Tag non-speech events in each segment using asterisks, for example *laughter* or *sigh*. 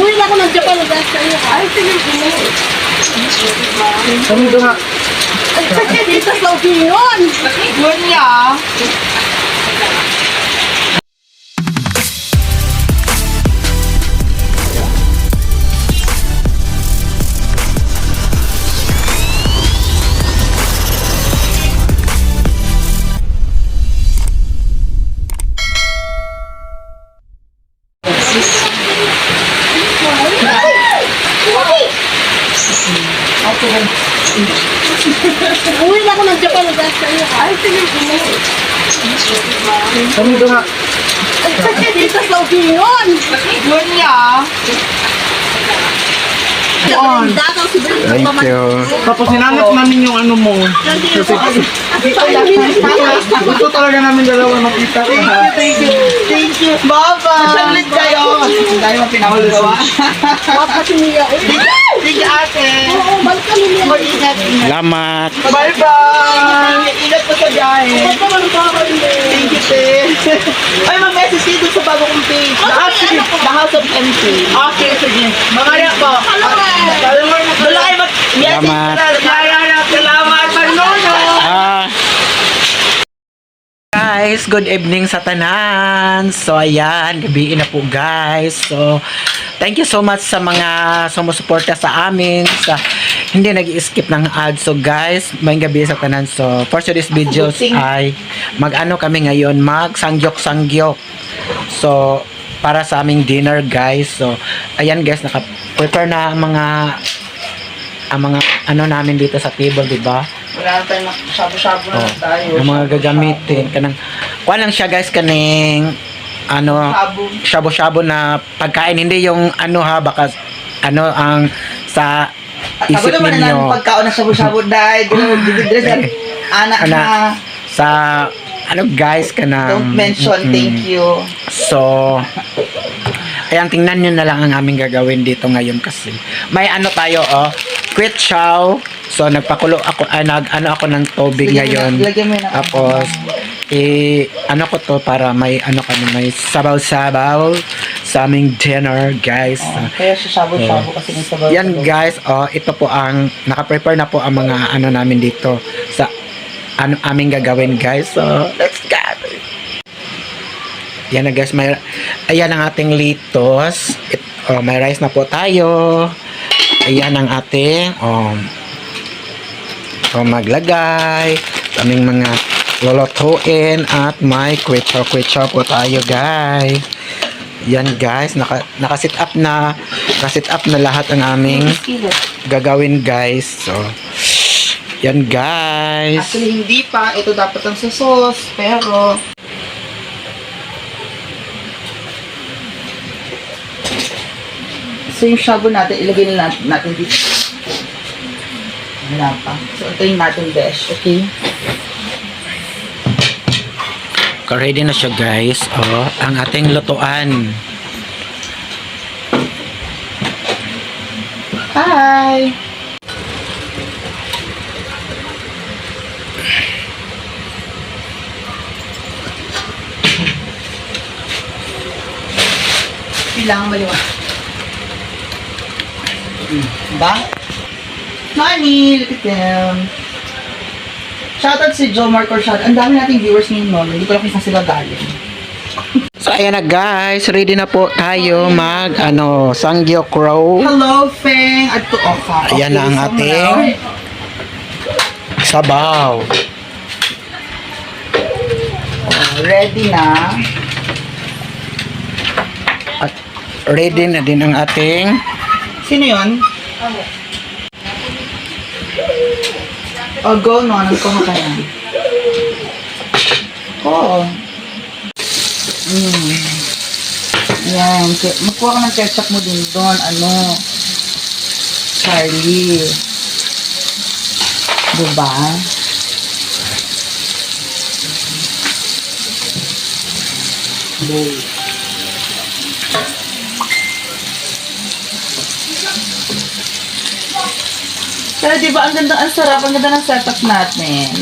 Uwi na ako ng Japan. Dahil sa'yo. Ay, sige po. Kami doon nga. Dito sa opinion. Yun niya. Japan. Dahil sa'yo. Ay, sige po. Kami doon nga. Dito sa opinion. Yun niya. On. Thank you. Tapos hinanap namin yung ano mo. Gusto talaga namin dalawa makita. Thank you, thank you. Thank you. Bye-bye. Saglit kayo. Hindi tayo mapinakagawa. Papa si Mia. *laughs* You, ate. Oo. Mag-ingat. Salamat. Bye-bye. Ingat po sa biyahe. Ano. Thank you, te. Ay, mag-message dun sa bago kong page. The House, the House of MC. Okay, sige. Mga po. Kayo mag... Salamat. Salamat. Salamat. Panono. Ah. Guys, good evening sa tanan. So, ayan, gabi na po guys. So, thank you so much sa mga sumusuporta sa amin. Sa hindi nag-skip ng ads. So, guys, may gabi sa tanan. So, for today's videos ay mag-ano kami ngayon, mag-sangyok-sangyok. So, para sa aming dinner, guys. So, ayan guys, naka-prepare na ang mga ang mga ano namin dito sa table, di ba? Wala na tayo shabu-shabu na Oh, tayo. yung mga gagamitin kanang kuha lang siya guys kaning ano Shabu. shabu-shabu na pagkain. Hindi yung ano ha baka ano ang sa Ako isip naman na ninyo pagkaon na shabu-shabu. Dahil dito *laughs* anak Ana. na sa ano guys kanang don't mention thank you. so ayan tingnan nyo na lang ang aming gagawin dito ngayon kasi may ano tayo oh. Quit chow. So nagpakulo ako ay nag ano ako ng tubig Lagyan mo ngayon. na- lagyan mo na- tapos eh ano ko to para may ano kami may sabaw-sabaw sa aming dinner guys. Oh, kaya siya shabu-shabu kasi may sabaw. yan guys oh ito po ang naka-prepare na po ang mga ano namin dito sa ano aming gagawin guys. So let's go yan na guys may ayan ang ating litos. It, oh, may rice na po tayo. Ayan ang ating um oh, maglagay. Kaming mga lolotuin at may kwetso po tayo guys yan guys naka naka-sit up na naka-sit up na lahat ang aming gagawin guys so yan guys Actually, hindi pa. Ito dapat ang sa sauce. Pero, So, yung shabu natin, ilagay na natin, natin dito. Wala pa. So, ito yung natin besh. Okay? Ready na siya guys oh ang ating lutuan Hi! Kailangan maliwa. Ba? Honey, look at them. Shoutout si Joe Marco Shoutout. Ang dami nating viewers ngayon, no? Hindi ko lang kung saan sila galing. so ayan na guys ready na po tayo mag ano sanggyo crow Hello, Feng! At to Oka. Ayan na ang ating sabaw Ready na. at ready na din ang ating Sino yun? Oh, go no. Anong kuha ka na? Oo. Mm. Yan. Magkuha ka ng ketchup mo din doon. Ano? Charlie. Diba? Pero di ba ang ganda, ang sarap, ang ganda ng setup natin.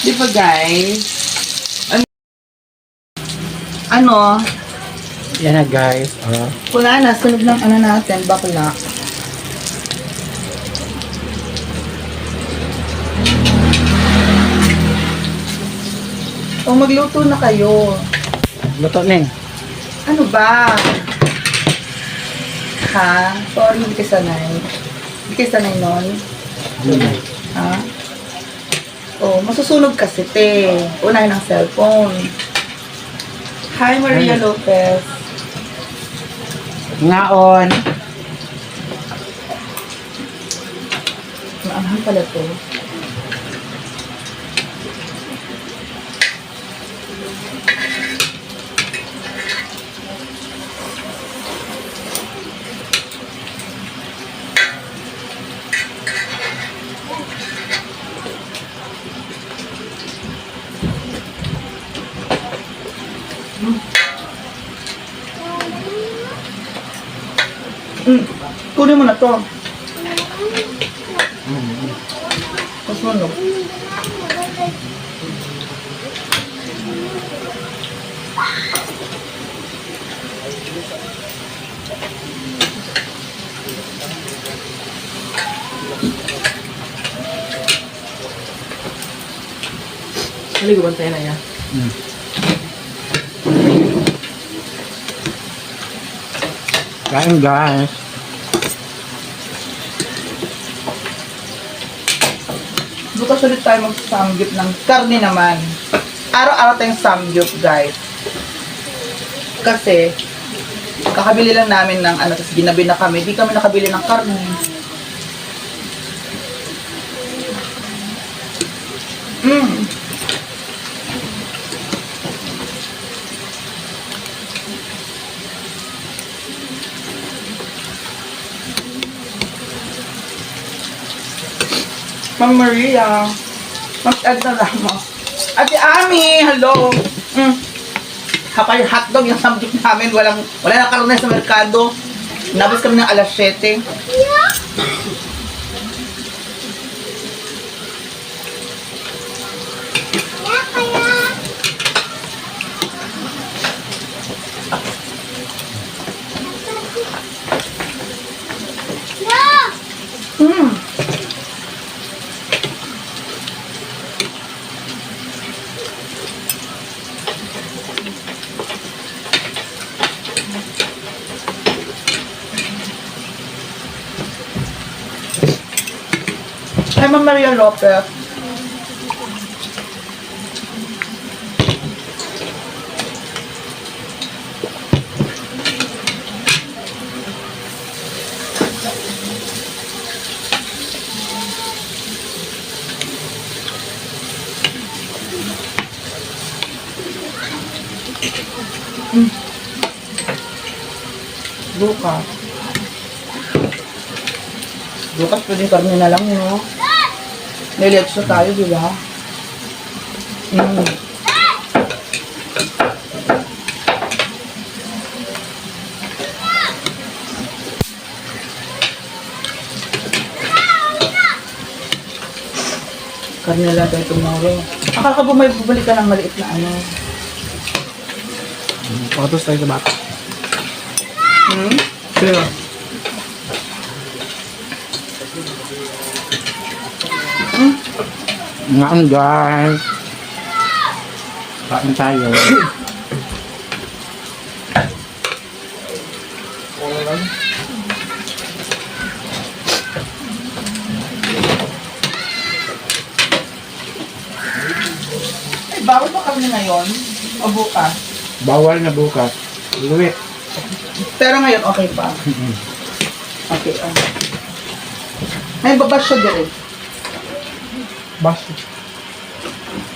Di ba guys? ano, Yan na guys. Oh. wala na, sunod ng ano natin, bakla. O magluto na kayo. Luto ning. Ano ba? Ha? Sorry, hindi ka sanay. Hindi ka sanay nun? Ha? Oh, masusunog kasi, te. Unahin ang cellphone. Hi, Maria. Lopez. Ngaon. Maanghang pala to. Mm. Kunin mo na to. Tapos mo no? Halika, bantayan na yan. Kain guys. Bukas ulit tayo mag-samgyup ng karne naman. Araw-araw tayong samgyup, guys. Kasi, kakabili lang namin ng ano, tapos ginabi na kami. Di kami nakabili ng karne. Mm. Ma'am Maria. Ma'am Edna Ramos. Ate Ami, hello. Mm. Hapay hotdog yung samgyup namin. Walang, wala na karne sa merkado. Nabos kami ng alas 7. Mm. Ma'am Maria Lopez. Mm. Bukas. Bukas pwedeng karne na lang, no? Niletso tayo, di ba? Mm. Karne lang tayo tomorrow. Akala ko ba may bubalik ka ng maliit na ano? Photos tayo sa bata. Hmm? Pero, Ngaon guys. Kain tayo. Eh, bawal ba kami ngayon? O bukas? Bawal na bukas. Luwit. Pero ngayon, okay pa. Okay, ah. May babas siya din. Bas.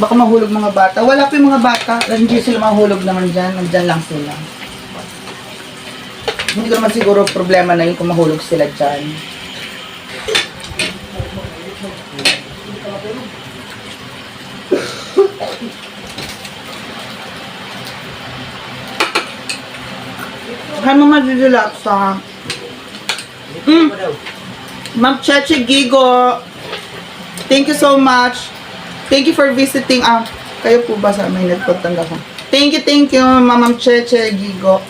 Baka mahulog mga bata. Wala pa yung mga bata. Hindi sila mahulog naman dyan. Nandyan lang sila. Hindi naman siguro problema na yun kung mahulog sila dyan. Kaya mo mag-relax ha. Mm. Ma'am Cheche Gigo, thank you so much. Thank you for visiting. Ah, Kayo po ba sa may nagpagtanda ko? Thank you, thank you, Mamam Cheche Gigo.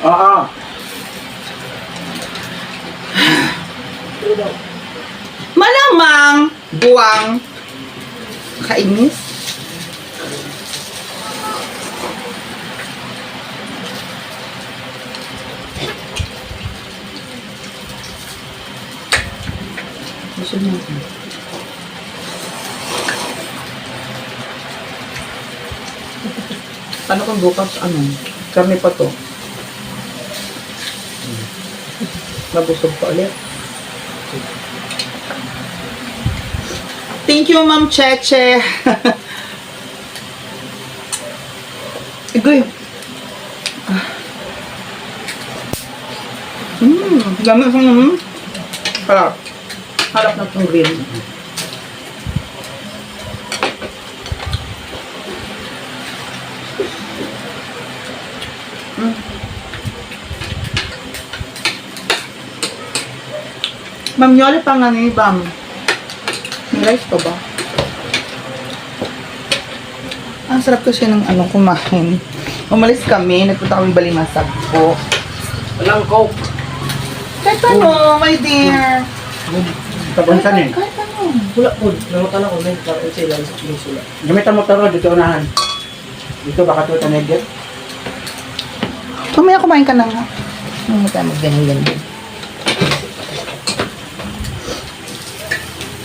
Oo. Malamang buwang kainis. Gusto mo *laughs* Paano kung bukas, ano, karne pa to? Nabusog pa ulit. Thank you, Ma'am Cheche. Igoy. Mmm, dami sa naman. Harap. Harap itong green. Mm. Ma'am Yoli pa nga ni Bam. May rice pa ba? Ang sarap kasi ng ano kumain. Umalis kami, nagpunta kami Balimasag po. Walang coke. Kahit ano, my dear. Kabunsan eh. Kahit ano. Wala po, nangutan ako na para sila yung sula. Gamitan mo taro dito unahan. Dito baka ito tanegit. Kumaya kumain ka na nga. Ano mo tayo magganyan din.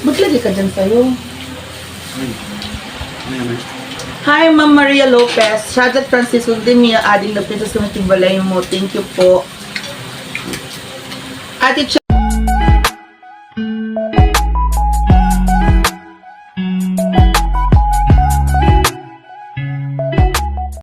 Maglagay ka dyan sa'yo. Hi, Ma'am Maria Lopez. Shoutout Francisco de Mia, adding the princess committee balay mo. Thank you po. Ate Ch